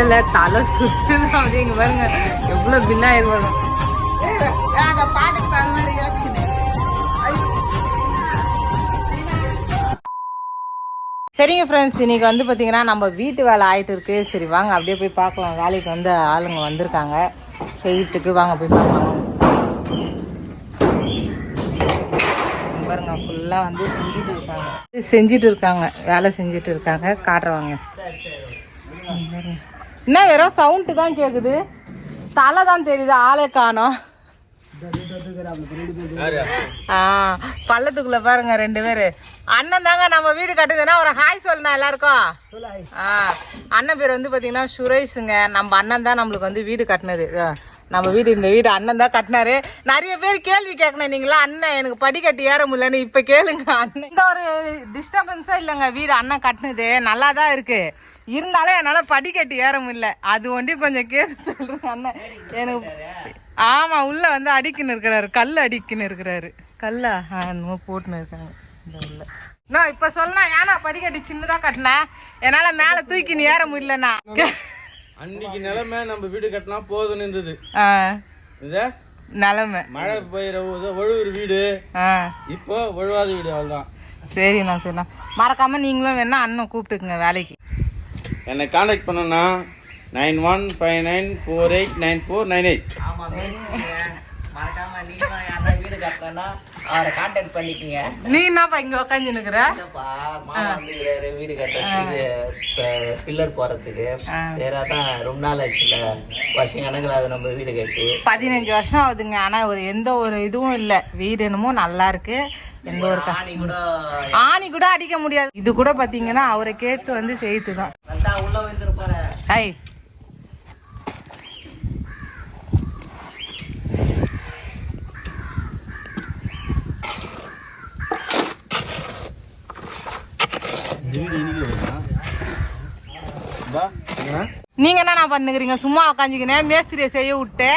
இல்ல தலை சுத்துது அப்படிங்க பாருங்க. எவ்வளவு பில்லாயிரு வரும் சரிங்க ஃப்ரெண்ட்ஸ் இன்னைக்கு வந்து பார்த்தீங்கன்னா நம்ம வீட்டு வேலை ஆயிட்டு இருக்கு. சரி வாங்க அப்படியே போய் பார்க்கலாம். வேலைக்கு வந்து ஆளுங்க வந்திருக்காங்க. செய்யறதுக்கு வாங்க போய் பார்க்கலாம். பாருங்க ஃபுல்லாக வந்து செஞ்சுட்டு இருக்காங்க. செஞ்சுட்டு இருக்காங்க. வேலை செஞ்சுட்டு இருக்காங்க. காட்டுறவாங்க. பாருங்க. என்ன வெறும் சவுண்டு தான் கேட்குது தலை தான் தெரியுது ஆளே காணும். ஆ பள்ளத்துக்குள்ள பாருங்க ரெண்டு பேரு. அண்ணன் தாங்க நம்ம வீடு கட்டுதுன்னா ஒரு ஹாய் சொல்லணும் எல்லாருக்கும். ஆ அண்ணன் பேர் வந்து பாத்தீங்கன்னா சுரேஷுங்க. நம்ம அண்ணன் தான் நம்மளுக்கு வந்து வீடு கட்டினது. நம்ம வீடு இந்த வீடு அண்ணன் தான் கட்டினாரு. நிறைய பேர் கேள்வி கேட்கணும் நீங்களா? அண்ணன் எனக்கு படிக்கட்டு ஏற முடியலன்னு இப்ப கேளுங்க அண்ணன். இந்த ஒரு டிஸ்டர்பன்ஸா இல்லைங்க வீடு அண்ணன் கட்டினது. நல்லா தான் இருக்கு. இருந்தாலும் என்னால படிக்கட்டு ஏற முடியல. அது ஒண்டி கொஞ்சம் கேட்டு சொல்றேன் அண்ணன் எனக்கு ஆமா உள்ள வந்து அடிக்கின்னு இருக்கிறாரு. கல் அடிக்கின்னு இருக்கிறாரு. கல்லா என்னமோ போட்டுன்னு இருக்காங்க. இந்த உள்ள. நான் இப்ப சொன்னா ஏன்னா படிக்கட்டு சின்னதா கட்டினேன் என்னால மேல தூக்கின்னு ஏற முடியலண்ணா. அன்னைக்கு நிலைமை நம்ம வீடு கட்டினா போதும்னு இருந்தது. நிலமை. மழை பெய்யற ஒழுவுற வீடு. இப்போ ஒழுவாத வீடு அவ்வளோதான் சரிண்ணா சரிண்ணா. மறக்காம நீங்களும் வேணா அண்ணன் கூப்பிட்டுக்குங்க வேலைக்கு. என்னை காண்டாக்ட் பண்ணனா nine one five nine four eight nine four nine eight. மறக்காம நீங்களும் வீடு கட்டணும்னா அவரை கான்டாக்ட் பண்ணிக்கோங்க. நீ என்னப்பா இங்க உக்காந்து நிக்கிற வீடு கட்டுறதுக்கு பில்லர் போறதுக்கு. சரி அதான் ரொம்ப நாள் ஆச்சுல வருஷம் கணக்கில் அது நம்ம வீடு கட்டி. பதினஞ்சு வருஷம் ஆகுதுங்க. ஆனா ஒரு எந்த ஒரு இதுவும் இல்ல. வீடு என்னமோ நல்லா இருக்கு. எந்த ஒரு ஆணி கூட அடிக்க முடியாது. இது கூட பாத்தீங்கன்னா அவரை கேட்டு வந்து செய்து தான் வந்தா உள்ள வந்துருப்பாரு ஹை நீங்க என்ன பண்ணுகிறீங்க? சும்மா உக்காந்துக்கினே மேஸ்திரியை செய்ய விட்டு.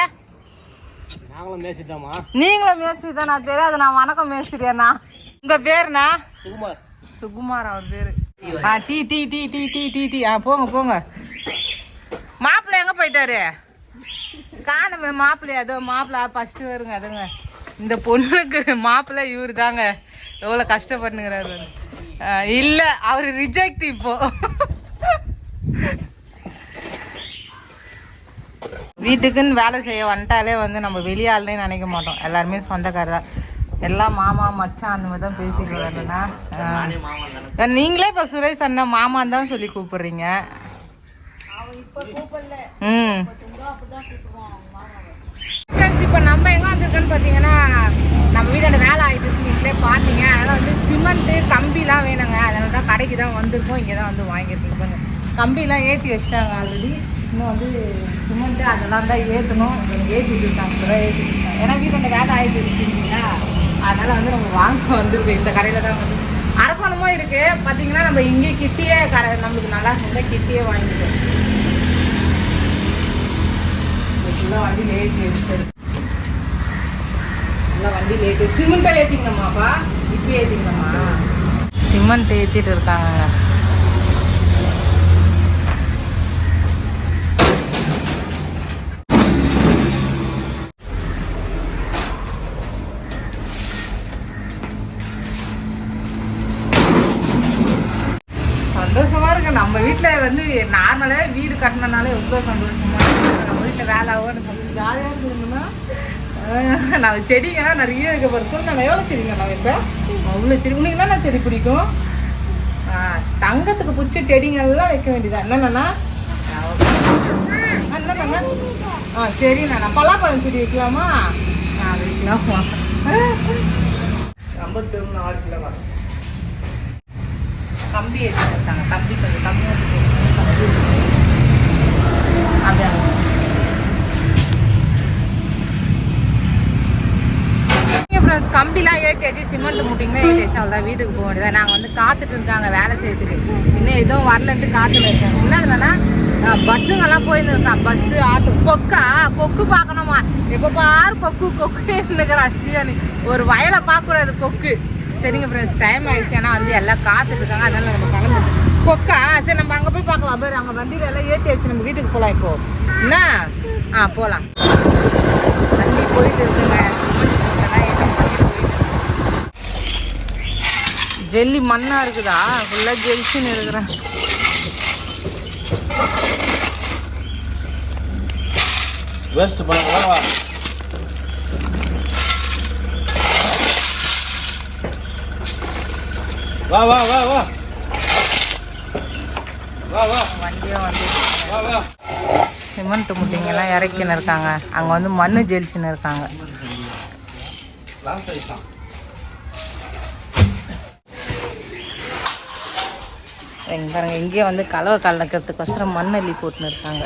நாங்களும் பேசிட்டோமா நீங்களும் மேஸ்திரி தான் நான் தெரியாது நான் வணக்கம் மேஸ்திரியண்ணா. உங்க பேருண்ணா? சுகுமார். சுகுமார் அவர் பேரு. ஆ டீ டீ டீ டீ டீ டீ டீ. ஆ போங்க போங்க. மாப்பிள்ளை எங்க போயிட்டாரு? காணுமே மாப்பிள்ளை அதோ மாப்பிள்ளை ஃபர்ஸ்ட் வருங்க அதுங்க. இந்த பொண்ணுக்கு மாப்பிள்ளை இவரு தாங்க எவ்வளோ கஷ்டப்பட்டுங்கிறாரு இல்ல அவரு ரிஜெக்ட் இப்போ. வீட்டுக்குன்னு வேலை செய்ய வந்துட்டாலே வந்து நம்ம வெளியாளுனே நினைக்க மாட்டோம். எல்லாருமே சொந்தக்காரர் தான். எல்லாம் மாமா மச்சான் அந்த மாதிரி தான் பேசிக்கிறாருன்னா நீங்களே இப்போ சுரேஷ் அண்ணன் மாமான் தான் சொல்லி கூப்பிடுறீங்க. ம். இப்போ நம்ம எங்கே வந்திருக்கோன்னு பார்த்தீங்கன்னா நம்ம வீட்டோட வேலை ஆகிட்டு நீங்களே பார்த்தீங்க அதனால் வந்து சிமெண்ட்டு கம்பிலாம் வேணுங்க. அதனால தான் கடைக்கு தான் வந்திருக்கோம். இங்கே தான் வந்து வாங்கியிருக்கோம். கம்பிலாம் ஏற்றி வச்சிட்டாங்க ஆல்ரெடி இன்னும் வந்து சிமெண்ட்டு அதெல்லாம் தான் ஏற்றணும் ஏற்றிட்டு இருக்காங்க. இப்போ தான் ஏற்றிட்டு இருக்காங்க. ஏன்னா வீட்டோட வேலை ஆகிட்டு இருக்குங்களா அதனால் வந்து நம்ம வாங்க வந்துருக்கோம். இந்த கடையில் தான் வந்து அரக்கோணமும் இருக்குது பார்த்தீங்கன்னா நம்ம இங்கே கிட்டியே கரை நம்மளுக்கு நல்லா இருந்தால் கிட்டியே வாங்கிட்டோம் ஃபுல்லாக வண்டி லேட் ஏறிட்டு ஃபுல்லாக வண்டி லேட்டு சிமெண்ட்டாக ஏற்றிக்கணுமாப்பா இப்போ ஏற்றிக்கணுமா சிமெண்ட் ஏற்றிட்டு இருக்காங்க. நம்ம வீட்டில் வந்து நார்மலாக வீடு கட்டினனால எவ்வளோ சந்தோஷமா நம்ம வீட்டில் வேலை ஆகும் ஜாலியாக இருந்தோம்னா நான் செடிங்க நிறைய இருக்க போகிற சொல்லு நான் எவ்வளோ செடிங்க நான் இப்போ? அவ்வளோ செடி. உங்களுக்கு என்னென்ன செடி பிடிக்கும்? தங்கத்துக்கு பிடிச்ச செடிங்கள்லாம் வைக்க வேண்டியதா? என்னென்னா என்னண்ணா ஆ சரிண்ணா. பலாப்பழம் செடி வைக்கலாமா? ஆ வைக்கலாமா? ரொம்ப ஒன்று ஆறு கிலோ கம்பி எடுத்துருக்காங்க கம்பி கொஞ்சம் கம்மியாக கம்பி அதான் ஃப்ரெண்ட்ஸ் கம்பிலாம் ஏற்றி சிமெண்ட் முட்டிங்கன்னா ஏற்றி வச்சு அவ்வளோதான் வீட்டுக்கு போக வேண்டியதா. நாங்கள் வந்து காத்துட்டு இருக்காங்க வேலை செய்யறதுக்கு. இன்னும் எதுவும் வரலன்ட்டு காத்துல இருக்காங்க என்ன என்னன்னா பஸ்ஸுங்கெல்லாம் போயின்னு பஸ்ஸு ஆட்டோ கொக்கா கொக்கு பார்க்கணுமா? எப்போ பாரு கொக்கு கொக்கு இருக்கிறா ஸ்ரீவாணி ஒரு வயலை பார்க்கக்கூடாது கொக்கு. சரிங்க ஃப்ரெண்ட்ஸ் டைம் ஆயிடுச்சு. ஏன்னா வந்து எல்லாம் காத்துட்டு இருக்காங்க. அதனால நம்ம கிளம்பு கொக்கா சரி நம்ம அங்கே போய் பார்க்கலாம். பேர் அங்கே வண்டியில எல்லாம் ஏற்றி வச்சு நம்ம வீட்டுக்கு போகலாம் இப்போ. என்ன? ஆ போகலாம் வண்டி போயிட்டு இருக்குங்க. ஜெல்லி மண்ணா இருக்குதா? ஃபுல்லாக ஜெல்சின்னு இருக்கிறேன். வேஸ்ட் பண்ண வா வா வா வா. வா வா. வண்டியும் வந்து வா வா. சிமெண்ட் முட்டைங்கெல்லாம் இறக்கின்னு இருக்காங்க. அங்கே வந்து மண்ணு ஜெலிச்சுன்னு இருக்காங்க. பாருங்க இங்கேயே வந்து கலவை கலக்கிறதுக்கோசரம் மண் அள்ளி போட்டுன்னு இருக்காங்க.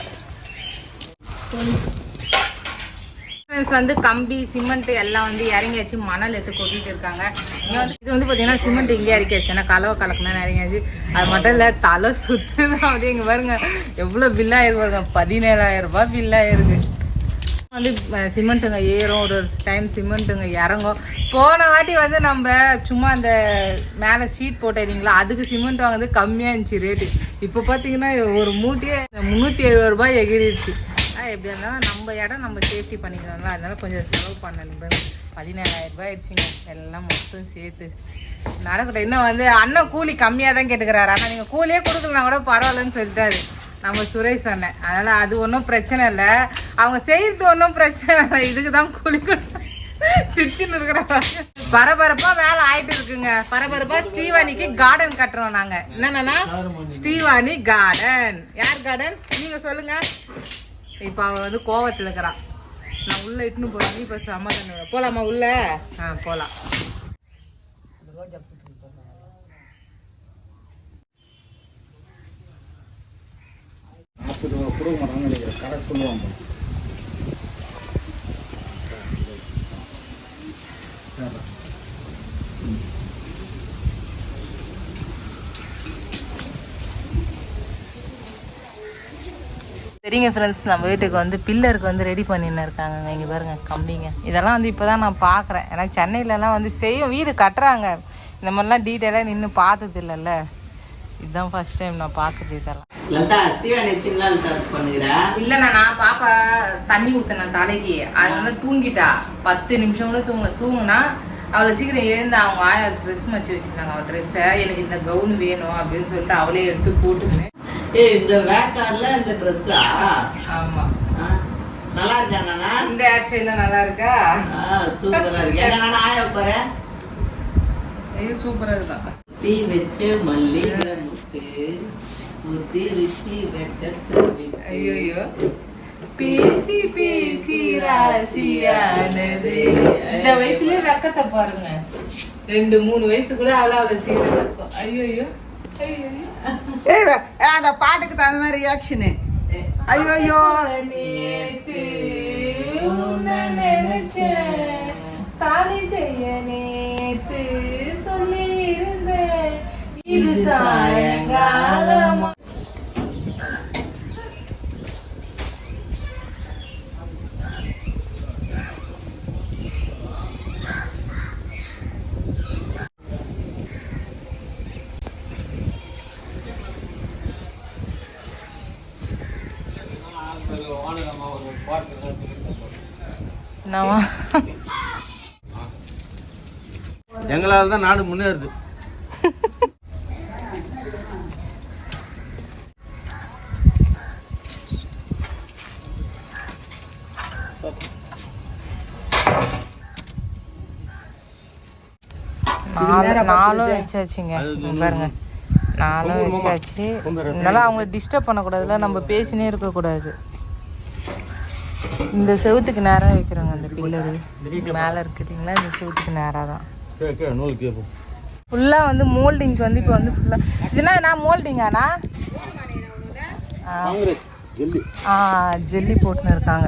Friends வந்து கம்பி சிமெண்ட் எல்லாம் வந்து இறங்கியாச்சு மணல் எடுத்து கொட்டிட்டு இருக்காங்க. இங்கே வந்து இது வந்து பார்த்தீங்கன்னா சிமெண்ட் இங்கே இறக்கியாச்சு ஏன்னா கலவை கலக்கணும்னு இறங்கியாச்சு அது மட்டும் இல்லை தலை சுத்துது. அப்படியே இங்கே பாருங்க. எவ்வளோ பில்லாயிருக்கு பாருங்க. பதினேழாயிரம் ரூபாய் பில்லாயிருக்கு வந்து சிமெண்ட்டுங்க ஏறும். ஒரு டைம் சிமெண்ட்டுங்க இறங்கும். போன வாட்டி வந்து நம்ம சும்மா அந்த மேலே ஷீட் போட்டிருந்தீங்களா? அதுக்கு சிமெண்ட் வாங்குறது கம்மியாக இருந்துச்சு ரேட்டு இப்போ பார்த்தீங்கன்னா ஒரு மூட்டையே முந்நூற்றி எழுபது ரூபாய் எகிரிடுச்சு. எப்படி இருந்தாலும் நம்ம இடம் நம்ம சேஃப்டி பண்ணிக்கலாம்ல அதனால கொஞ்சம் செலவு பண்ணணும். பதினேழாயிரம் ரூபாய் ஆயிடுச்சுங்க. எல்லாம் மொத்தம் சேர்த்து. நடக்கட்டும். இன்னும் வந்து அண்ணன் கூலி கம்மியாக தான் கேட்டுக்கிறாரு. ஆனால் நீங்கள் கூலியே கொடுக்கலனா கூட பரவாயில்லன்னு சொல்லிட்டாரு. நம்ம சுரேஷ் அண்ணன். அதனால அது ஒன்றும் பிரச்சனை இல்லை. அவங்க செய்யறது ஒன்றும் பிரச்சனை இல்லை. இதுக்கு தான் கூலி கொடு- சிரிச்சுன்னு இருக்கிறாங்க. பரபரப்பா வேலை ஆயிட்டு இருக்குங்க. பரபரப்பா ஸ்ரீவாணிக்கு கார்டன் கட்டுறோம் நாங்க. என்னன்னா ஸ்ரீவாணி கார்டன் யார் கார்டன் நீங்க சொல்லுங்க. இப்போ அவள் வந்து கோவத்தில் இருக்கிறான் நான் உள்ளே இட்டுன்னு போய் இப்போ சமாதான போகலாமா உள்ள? ஆ போகலாம் கடற்கொள்ளுவாங்க சரிங்க ஃப்ரெண்ட்ஸ் நம்ம வீட்டுக்கு வந்து பில்லருக்கு வந்து ரெடி பண்ணின்னு இருக்காங்க இங்கே பாருங்க கம்பிங்க. இதெல்லாம் வந்து இப்போ தான் நான் பார்க்குறேன் ஏன்னா சென்னையிலலாம் வந்து செய்யும் வீடு கட்டுறாங்க. இந்த மாதிரிலாம் டீட்டெயிலாக நின்று பார்த்தது இல்லைல்ல இதுதான் ஃபர்ஸ்ட் டைம் நான் பார்க்குறது இதெல்லாம். இல்லைண்ணா நான் பாப்பா தண்ணி ஊற்றினேன் தலைக்கு. அது வந்து தூங்கிட்டா. பத்து நிமிஷம் கூட தூங்க தூங்குனா அவளை சீக்கிரம் எழுந்து அவங்க ஆயா ட்ரெஸ் மச்சு வச்சுருந்தாங்க அவள் ட்ரெஸ்ஸை எனக்கு இந்த கவுன் வேணும் அப்படின்னு சொல்லிட்டு அவளே எடுத்து போட்டுக்கினேன் ஏய் இந்த வேக்கார்ல இந்த ட்ரெஸ்ஸா ஆமாம் நல்லா இருக்கா நானா? இந்த ஹேர் ஸ்டைலாம் நல்லா இருக்கா? சூப்பரா இருக்கு. நானா ஆய போறேன் இது சூப்பராக இருக்கா? தீ வச்ச மல்லிகை முத்து முத்தி ருச்சி வச்ச ஐயோ பேசி பேசி ராசியானது. இந்த வயசுலயே வெக்கத்தை பாருங்க. ரெண்டு மூணு வயசு கூட அவ்வளோ அவ்வளோ சீக்கிரம் வெக்கம் ஐயோ ஏய் அந்த பாட்டுக்கு தகுந்த மாதிரி ரியாக்ஷனு ஐயோ ஐயோ. நேத்து தாலி செய்ய நேத்து சொல்லி இருந்தேன் இது சாய என்னவா எங்களால் தான் நாடு முன்னேறுது. நாலு நாலும் வச்சாச்சுங்க பாருங்க. நாலும் வச்சாச்சு. இதனால அவங்கள டிஸ்டர்ப் பண்ணக்கூடாதுல நம்ம பேசினே இருக்கக்கூடாது. இந்த செவுத்துக்கு நேரம் வைக்கிறோங்க. மேலே இருக்குதுங்களா இந்த செவுத்துக்கு நேராக தான். கே கே நூல் கேட்போம் ஃபுல்லாக வந்து மோல்டிங்க்கு வந்து இப்போ வந்து ஃபுல்லாக இதுனா நான் மோல்டிங்காண்ணா ஜெல்லி. ஆ ஜெல்லி போட்டுன்னு இருக்காங்க.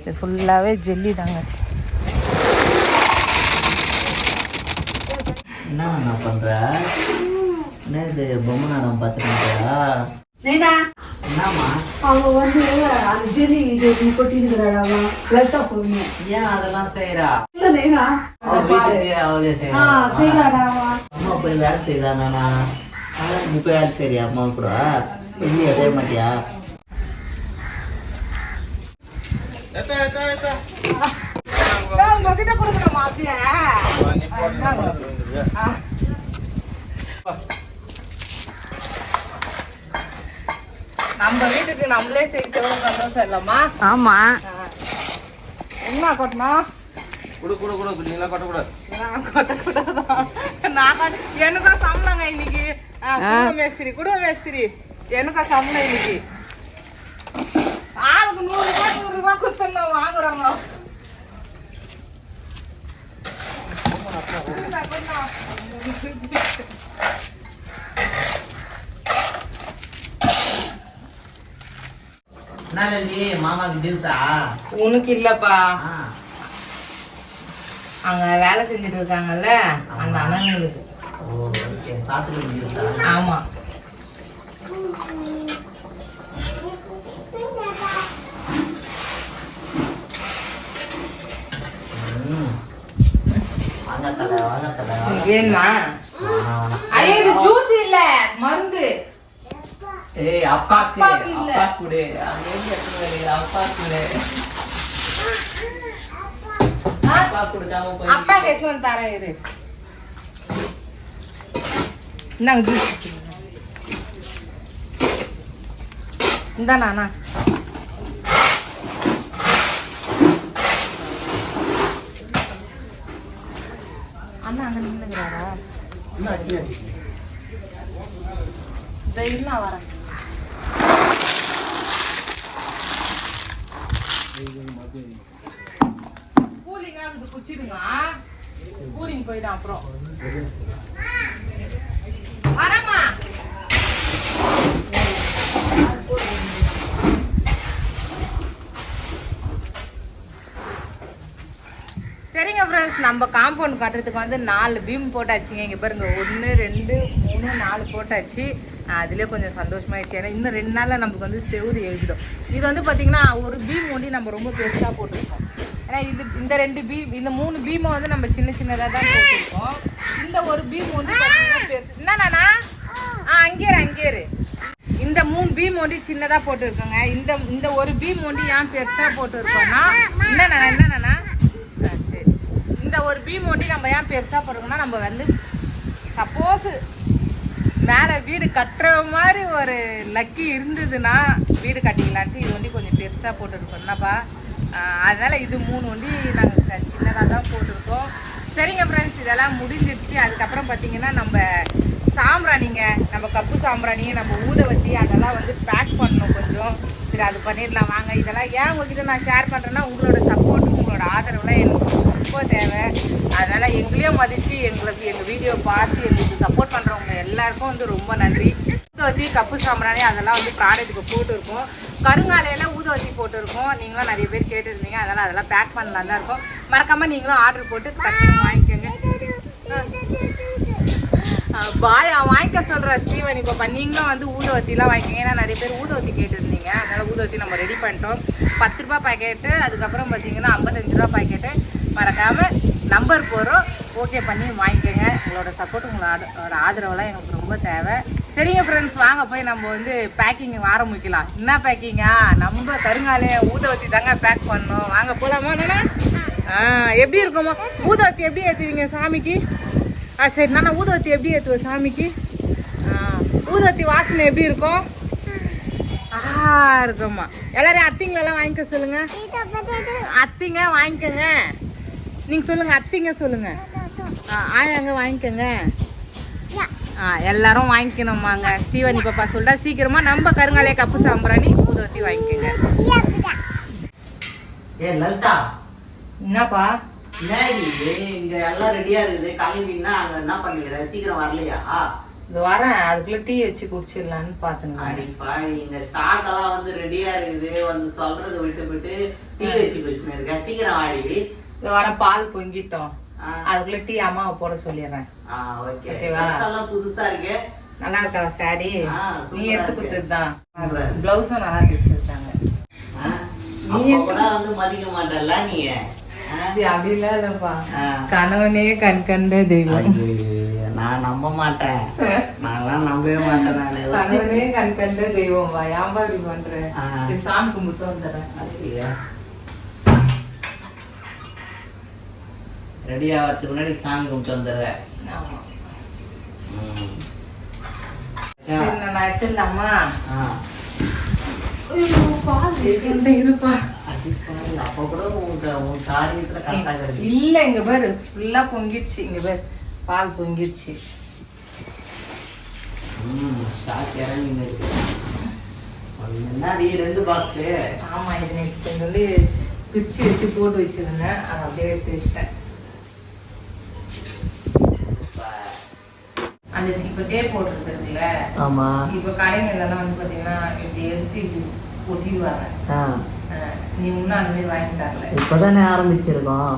இது ஃபுல்லாகவே ஜெல்லி தாங்க. என்ன நான் பண்ற? என்ன இது பொம்மை நாடகம் பார்த்துருக்கா அவங்க வந்து அந்த ஜெனி இது கொட்டிருக்கிறாடா லலிதா பொண்ணு ஏன் அதெல்லாம் செய்யறா இல்ல வீட்டுக்கு அவளே அம்மா போய் வேலை செய்தானா நீ போய் வேலை செய்றியா அம்மா கூட? செய்ய மாட்டியா? உங்ககிட்ட கொடுக்கணுமா அப்படியே நீ போட்டு நம்ம வீட்டுக்கு நம்மளே செய்யறது சந்தோஷம் இல்லம்மா. ஆமா. என்ன கொட்டணும்? குடு குடு குடு நீலாம் கொட்டக்கூடாது. நான் கொட்டக்கூடாதா? நான் கொட்ட- எனக்கும் சம்பளங்க இன்னைக்கு? குடும்ப மேஸ்திரி குடும்ப மேஸ்திரி. எனக்கும் சம்பளம் இன்னைக்கு? ஆளுக்கு நூறு ரூபாய் நூறு ரூபாய் குத்தணும் வாங்குறோங்க கொடுங்க, கொடுங்க. என்ன லல்லி மாமாக்கு உனக்கு இல்லப்பா. அங்க வேலை செஞ்சுட்டு இருக்காங்கல்ல அந்த ஜூஸா ஆமா. வேணுமா? ஐயோ இது ஜூஸ் இல்ல மருந்து. ஏய் அப்பாக்கு. அப்பா குடு? அப்பா குடு ஆ? அப்பா கொடுக்காம போய் அப்பா எடுத்து வந்து தரேன் இரு இந்தாங்க ஜூஸ் இந்தாண்ணா அண்ணா அங்க நின்னுங்கிறாரா இந்த இருந்தா வரேன் கூலிங்கா இருந்து குச்சிடுங்க கூலிங் போயிடும் அப்புறம் வரமா சரிங்க ஃப்ரெண்ட்ஸ் நம்ம காம்பவுண்ட் கட்டுறதுக்கு வந்து நாலு பீம் போட்டாச்சுங்க. இங்கே பாருங்கள் ஒன்று ரெண்டு மூணு நாலு போட்டாச்சு. அதிலே கொஞ்சம் சந்தோஷமாயிடுச்சு. ஏன்னா இன்னும் ரெண்டு நாளில் நமக்கு வந்து செவுறு எழுதிடும். இது வந்து பார்த்திங்கன்னா ஒரு பீம் ஒண்டி நம்ம ரொம்ப பெருசாக போட்டிருக்கோம். ஏன்னா இது இந்த ரெண்டு பீம் இந்த மூணு பீமை வந்து நம்ம சின்ன சின்னதாக தான் போட்டிருக்கோம். இந்த ஒரு பீம் வந்து பெருசு. என்னண்ணா ஆ அங்கேயே இரு, அங்கேயே இரு. இந்த மூணு பீம் ஒண்டி சின்னதாக போட்டுருக்கோங்க. இந்த இந்த ஒரு பீம் ஒண்டி ஏன் பெருசாக போட்டிருக்கோம்னா என்னண்ணா என்னண்ணா ஆ, சரி. இந்த ஒரு பீம் ஒண்டி நம்ம ஏன் பெருசாக போட்டிருக்கோம்னா நம்ம வந்து சப்போஸ் மேலே வீடு கட்டுற மாதிரி ஒரு லக்கி இருந்ததுன்னா வீடு கட்டிக்கலான்ட்டு இது வண்டி கொஞ்சம் பெருசாக போட்டுருக்கோம்னாப்பா என்னப்பா? இது மூணு வண்டி நாங்கள் சின்னதாக தான் போட்டிருக்கோம். சரிங்க ஃப்ரெண்ட்ஸ் இதெல்லாம் முடிஞ்சிருச்சு. அதுக்கப்புறம் பார்த்தீங்கன்னா நம்ம சாம்பிராணிங்க நம்ம கப்பு சாம்பிராணி நம்ம ஊதவத்தி அதெல்லாம் வந்து பேக் பண்ணணும் கொஞ்சம். சரி அது பண்ணிடலாம். வாங்க இதெல்லாம் ஏன் உங்ககிட்ட நான் ஷேர் பண்ணுறேன்னா உங்களோட சப்போர்ட்டும் உங்களோட ஆதரவுலாம் எனக்கு ரொம்ப தேவை. அதனால் எங்களையும் மதித்து எங்களுக்கு எங்கள் வீடியோ பார்த்து எங்களுக்கு சப்போர்ட் பண்ணுறவங்க எல்லாருக்கும் வந்து ரொம்ப நன்றி. ஊதுவத்தி கப்பு சாம்பிராணி அதெல்லாம் வந்து ப்ராடக்ட்டுக்கு போட்டிருக்கோம். கருங்காலையில் ஊதவத்தி போட்டிருக்கோம். நீங்களும் நிறைய பேர் கேட்டிருந்தீங்க. அதனால் அதெல்லாம் பேக் பண்ணலாம். தான் இருக்கும். மறக்காமல் நீங்களும் ஆர்டர் போட்டு கட்டி வாங்கிக்கோங்க. பாய் வாங்கிக்க சொல்கிற ஸ்ரீவன். இப்போ நீங்களும் வந்து ஊதவத்திலாம் வாங்கிக்கோங்க. ஏன்னா நிறைய பேர் ஊதவத்தி கேட்டிருந்தீங்க. அதனால் ஊதுவத்தி நம்ம ரெடி பண்ணிட்டோம். பத்து ரூபா பாக்கெட்டு அதுக்கப்புறம் பார்த்தீங்கன்னா ஐம்பத்தஞ்சு ரூபா பாக்கெட்டு மறக்காமல் நம்பர் போகிறோம் ஓகே பண்ணி வாங்கிக்கோங்க. உங்களோட சப்போர்ட் உங்களோட ஆதரவெல்லாம் எனக்கு ரொம்ப தேவை. சரிங்க ஃப்ரெண்ட்ஸ் வாங்க போய் நம்ம வந்து பேக்கிங் ஆரம்பிக்கலாம் என்ன பேக்கிங்கா நம்ம கருங்காலே ஊதவத்தி தாங்க பேக் பண்ணோம். வாங்க போகலாமா நானா ஆ எப்படி இருக்குமா? ஊதவத்தி எப்படி ஏற்றுவீங்க சாமிக்கு? ஆ சரி நானா ஊதுவத்தி எப்படி ஏற்றுவேன் சாமிக்கு? ஆ ஊதுவத்தி வாசனை எப்படி இருக்கும்? ஆ இருக்கும்மா. எல்லாரும் அத்திங்களெல்லாம் வாங்கிக்க சொல்லுங்க. அத்திங்க வாங்கிக்கோங்க. நீங்க சொல்லுங்க அத்திங்க சொல்லுங்க. ஆ ஆயாங்க வாங்கிக்கோங்க. ஆ எல்லாரும் வாங்கிக்கணுமாங்க. ஸ்டீவன் பாப்பா சொல்லிட்டா சீக்கிரமா நம்ம கருங்காலைய கப்பு சாம்பிராணி ஊதுவத்தி வாங்கிக்கோங்க. ஏ லலிதா. என்னப்பா? என்னடி இங்க எல்லாம் ரெடியா இருக்குது. கிளம்பினா அங்க என்ன பண்ணிக்கிற? சீக்கிரம் வரலையா? இது வரேன். அதுக்குள்ள டீ வச்சு குடிச்சிடலான்னு பாத்துங்க அடி பாடி இந்த ஸ்டாக் எல்லாம் வந்து ரெடியா இருக்குது. வந்து சொல்றதை விட்டு விட்டு டீ வச்சு குடிச்சுன்னு இருக்க சீக்கிரம் வாடி. இது வரேன் பால் பொங்கிட்டோம். அதுக்குள்ள டீ அம்மாவை போட சொல்லிடுறேன் ஓகேவா? புதுசா இருக்கு நல்லா இருக்கா சாரி நீ எடுத்து இருக்கு. கொடுத்தது தான் சூப்பரா இருக்கு. பிளவுஸும் நல்லா தைச்சு கொடுத்தாங்க ஆ? அப்ப கூட வந்து மதிக்க மாட்டல்ல நீ அப்படிலாம் இல்லப்பா. கணவனே கண் கண்ட தெய்வம் நான் நம்ப மாட்டேன் நான்லாம் நம்பவே மாட்டேன் நானு. கணவனே கண் கண்ட தெய்வம் வா ஏன்பா இப்படி பண்ற ஆ. இது சாமி கும்பிட்டு வந்துடுறேன் ரெடி ஆகிறதுக்கு முன்னாடி சாமி கும்பிட்டு வந்துடுறேன். நான் எடுத்துடலாமா? அப்ப கூட உன் க- உன் காரியத்துல கரெக்டா கிடைக்கும் இல்ல இங்க பாரு ஃபுல்லா பொங்கிடுச்சு இங்க பாரு. பால் பொங்கிடுச்சு ஸ்டாக் இறங்கி என்னடி ரெண்டு பாக்ஸு ஆமா இது நேற்று வந்து பிரிச்சு வச்சு போட்டு வச்சிருந்தேன். அதை அப்படியே எடுத்து வச்சிட்டேன். அந்த இப்ப டேப் போட்டுருக்குதுல்ல ஆமா. இப்ப கடைங்க எல்லாம் வந்து பாத்தீங்கன்னா இப்படி எடுத்து இப்படி ஒட்டிடுவாங்க. நீ இன்னும் அந்த மாதிரி வாங்கி தரல. இப்போதானே ஆரம்பிச்சிருக்கோம்.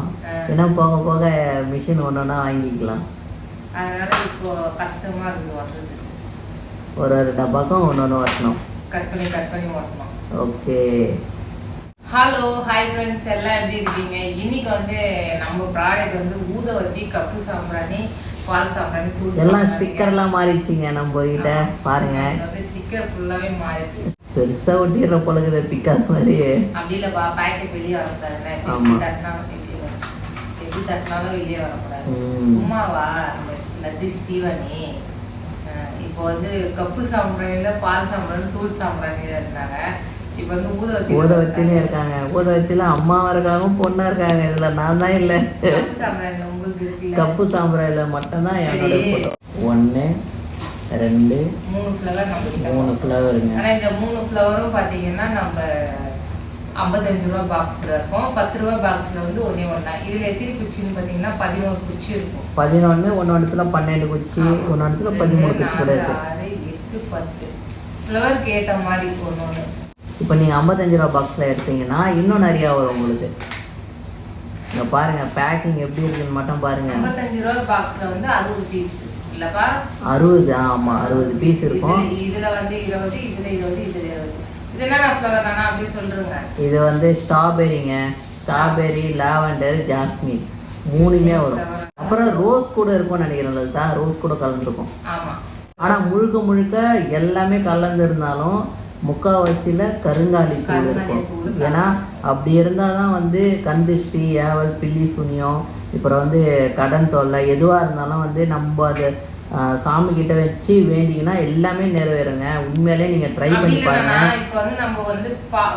ஏன்னா போக போக மிஷின் ஒன்றா வாங்கிக்கலாம். அதனால இப்போ கஷ்டமா இருக்குது ஓட்டுறது. ஒரு ஒரு டப்பாக்கும் ஒன்று ஒன்று வரணும் கட் பண்ணி கட் பண்ணி ஓட்டணும். ஓகே. ஹலோ ஹாய் ஃப்ரெண்ட்ஸ் எல்லாம் எப்படி இருக்கீங்க? இன்னைக்கு வந்து நம்ம ப்ராடக்ட் வந்து ஊதவத்தி கப்பு சாம்பிராணி எல்லாம். ஸ்டிக்கர்லாம் மாறிடுச்சிங்க நம்ம கிட்ட பாருங்க. ஸ்டிக்கர் ஃபுல்லாவே மாறிடுச்சு. பெருசா ஒட்டிடுற பொழுது பிக்காத மாதிரி அப்படி இல்லப்பா பேக்கெட் வெளியே வரக்கூடாதுல்ல. ஆமா. எப்படி தட்டினாலும் வெளியே வரக்கூடாது. சும்மாவா நம்ம லத்தி ஸ்டீவனி. இப்போ வந்து கப்பு சாம்பிராணில பால் சாம்பிராணி தூள் சாம்பிராணி இருந்தாங்க. ஊதவத்திலே இருக்காங்க. ஊதவத்தில அம்மாவும் இருக்காங்க பொண்ணா இருக்காங்க. இதுல நான் தான் இல்லை. கப்பு சாம்பிராயில மட்டும்தான் என்னோட. போட்டோ ஒன்று ரெண்டு மூணு ஃப்ளவர் மூணு ஃப்ளவருங்க ஆனா இந்த மூணு ஃப்ளவரும் பாத்தீங்கன்னா நம்ம ஐம்பத்தஞ்சு ரூபா பாக்ஸ்ல இருக்கும். பத்து ரூபா பாக்ஸ்ல வந்து ஒரே ஒன்றா இதுல எத்தனை குச்சின்னு பாத்தீங்கன்னா பதினோரு குச்சி இருக்கும். பதினொன்று ஒன்று இடத்துல பன்னெண்டு குச்சி ஒன்று இடத்துல பதிமூணு குச்சி கூட ரெண்டு, இருக்கு நாலு, ஆறு எட்டு பத்து. ஃப்ளவருக்கு ஏத்த மாதிரி ஒன்று ஒன்று இப்போ நீங்கள் ஐம்பத்தஞ்சு ரூபா பாக்ஸில் எடுத்தீங்கன்னா இன்னும் நிறையா வரும் உங்களுக்கு. இங்கே பாருங்க பேக்கிங் எப்படி இருக்குன்னு மட்டும் பாருங்க. ஐம்பத்தஞ்சு ரூபா பாக்ஸ்ல வந்து அறுபது பீஸ் இல்லப்பா? அறுபது ஆமாம் அறுபது பீஸ் இருக்கும். இதுல- வந்து இருபது இதுல இருபது இதுல இருபது. இது என்ன ஃப்ளவர் தானா அப்படி சொல்றேங்க? இது வந்து ஸ்ட்ராபெரிங்க ஸ்ட்ராபெரி லாவெண்டர் ஜாஸ்மின் மூணுமே வரும். அப்புறம் ரோஸ் கூட இருக்கும்னு நினைக்கிறேன் லலிதா. ரோஸ் கூட கலந்துருக்கும். ஆனால் முழுக்க முழுக்க எல்லாமே கலந்து முக்காவாசியில் கருங்காலி தூள் இருக்கும். ஏன்னா அப்படி இருந்தால் தான் வந்து கந்திஷ்டி ஏவல் பில்லி சுனியம் அப்புறம் வந்து கடன் தொல்லை எதுவாக இருந்தாலும் வந்து நம்ம அதை சாமி கிட்ட வச்சு வேண்டிங்கன்னா எல்லாமே நிறைவேறுங்க. உண்மையிலே நீங்கள் ட்ரை பண்ணி பாருங்க. இப்போ வந்து நம்ம வந்து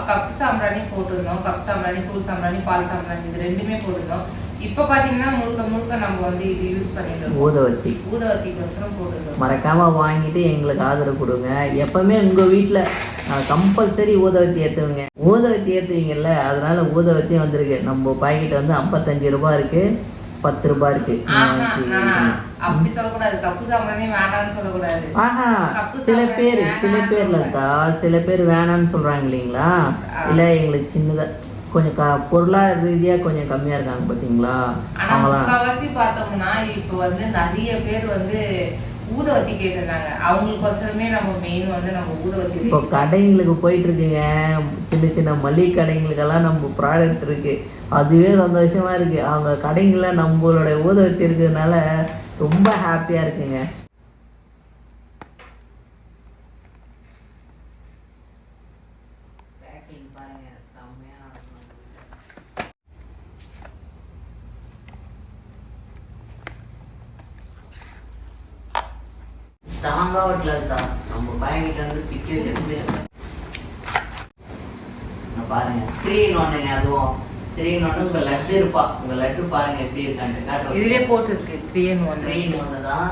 கப் சாம்பிராணி போட்டிருந்தோம். கப் சாம்பிராணி தூள் சாம்பிராணி பால் சாம்பிராணி இது ரெண்டுமே போட்டிருந்தோம். இப்போ பாத்தீங்கன்னா முழுக்க முழுக்க நம்ம வந்து இது யூஸ் பண்ணிட்டு ஊதவத்தி. ஊதவத்திக்கோசரம் போட்டிருக்கோம் மறக்காம வாங்கிட்டு எங்களுக்கு ஆதரவு கொடுங்க. எப்பவுமே உங்க வீட்டில் கம்பல்சரி ஊதவத்தி ஏற்றுவீங்க ஊதவத்தி ஏற்றுவீங்கல்ல அதனால ஊதவத்தி வந்திருக்கு. நம்ம பாக்கெட் வந்து ஐம்பத்தஞ்சு ரூபாய் இருக்கு பத்து ரூபாய் இருக்கு. அப்படி சொல்லக்கூடாது. கப்பு சாம்பிராணி வேண்டாம்னு சொல்லக்கூடாது. ஆஹா சில பேர் சில வேணாம்னு பேர்ல இருக்கா? சில பேர் வேணாம்னு சொல்றாங்க இல்லைங்களா? இல்ல எங்களுக்கு சின்னதா கொஞ்சம் க பொருளாதார ரீதியா கொஞ்சம் கம்மியா இருக்காங்க பாத்தீங்களா? ஆனா அவங்களாம் முக்காவாசி பார்த்தோம்னா இப்போ வந்து நிறைய பேர் வந்து ஊதவத்தி கேட்டிருந்தாங்க. அவங்களுக்கோசரமே நம்ம மெயின் வந்து நம்ம ஊதவத்தி இப்போ கடைங்களுக்கு போயிட்டு இருக்குங்க சின்ன சின்ன மளிகை கடைங்களுக்கெல்லாம் நம்ம ப்ராடக்ட் இருக்கு. அதுவே சந்தோஷமா இருக்கு. அவங்க கடைங்கள நம்மளோட ஊதவத்தி இருக்கிறதுனால ரொம்ப ஹாப்பியா இருக்குங்க. ஸ்ட்ராங்கா வீட்டில் இருக்கா? நம்ம பையன்கிட்ட வந்து பாருங்க. த்ரீ ஒன்றுங்க அதுவும். த்ரீ ஒன்று லட்டு இருப்பா. உங்க லட்டு பாருங்க எப்படி இருக்கான்ட்டு காட்டுவோம் இதுலயே போட்டு இருக்கு த்ரீ அண்ட் ஒன் த்ரீ ஒன்று தான்.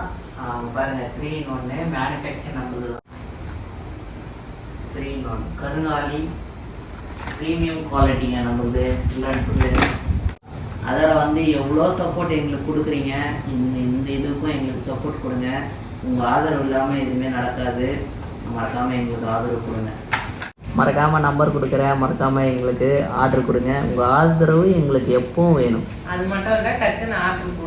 பாருங்க. த்ரீ ஒன்று மேனுஃபேக்சர் நம்மளது தான். த்ரீ ஒன் கருங்காலி ப்ரீமியம் குவாலிட்டிங்க நம்மளுது. லட்டு அதோட வந்து எவ்வளோ சப்போர்ட் எங்களுக்கு கொடுக்குறீங்க. இந்த இந்த இதுக்கும் எங்களுக்கு சப்போர்ட் கொடுங்க. உங்கள் ஆதரவு இல்லாமல் எதுவுமே நடக்காது. மறக்காமல் எங்களுக்கு ஆதரவு கொடுங்க. மறக்காமல் நம்பர் கொடுக்குறேன். மறக்காமல் எங்களுக்கு ஆர்டர் கொடுங்க. உங்கள் ஆதரவு எங்களுக்கு எப்பவும் வேணும். அது மட்டும் இல்ல டக்குன்னு ஆர்டர்